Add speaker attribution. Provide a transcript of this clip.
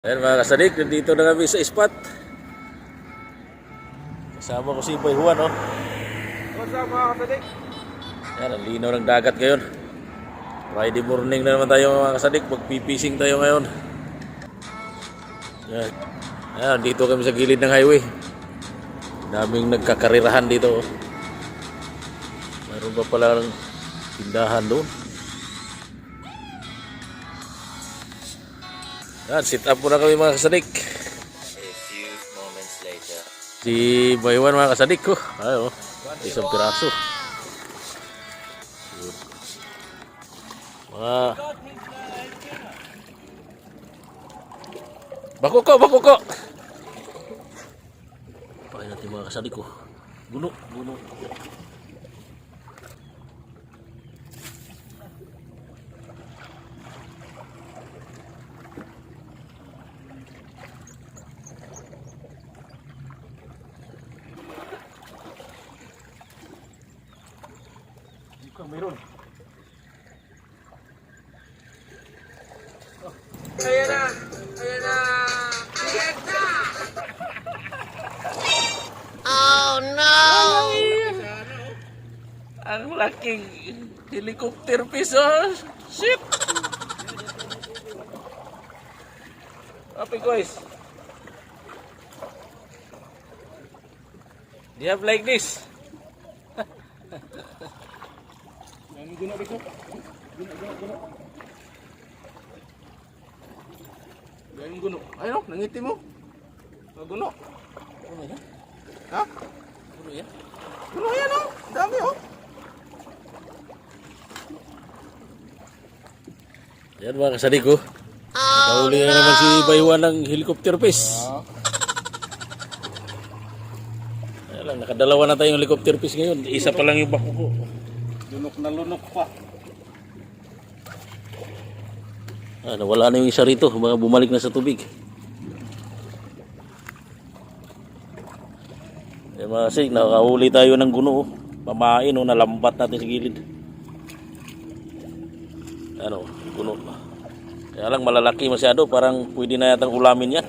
Speaker 1: Ayan mga kasadik, nandito na kami sa spot. Kasama ko si Boy Juan, oh.
Speaker 2: What's up mga kasadik?
Speaker 1: Ayan, ang linaw ng dagat ngayon. Friday morning na naman tayo mga kasadik, magpipising tayo ngayon. Ayan, Ayan dito kami sa gilid ng highway. Daming nagkakarirahan dito, oh. Mayroon pa pala ng tindahan doon. Yan, sit up muna kami mga kasadik. Si Baywan mga kasadik ko. Ayo. Isang piraso. Mga Bako ko, bako ko. Pakay natin mga kasadik ko. Guno, guno. Mukhang meron.
Speaker 2: Ayan na! Ayan na! Ayan na!
Speaker 1: Ang laking helicopter piece, oh. Shit! Happy guys. Do you have like this?
Speaker 2: Guno dito. Guno, guno, guno. Gayong guno. Ayun o, nangiti mo. Oh, guno.
Speaker 1: Ano yan?
Speaker 2: Ha?
Speaker 1: Ano yan?
Speaker 2: Guno yan o. Dami o.
Speaker 1: Yan mga kasadik ko. Nakahuli na naman si Baywan ng helicopter piece. Ayan lang, nakadalawa na tayong helicopter piece ngayon. Isa pa lang yung bako ko.
Speaker 2: Lunok na lunok pa.
Speaker 1: Ah, nawala na yung isa rito. Mga bumalik na sa tubig. Eh, mga kasik, nakahuli tayo ng guno. oh. Pamain, oh, nalambat natin sa gilid. Ano, guno. Kaya lang malalaki masyado. Parang pwede na yatang ulamin yan.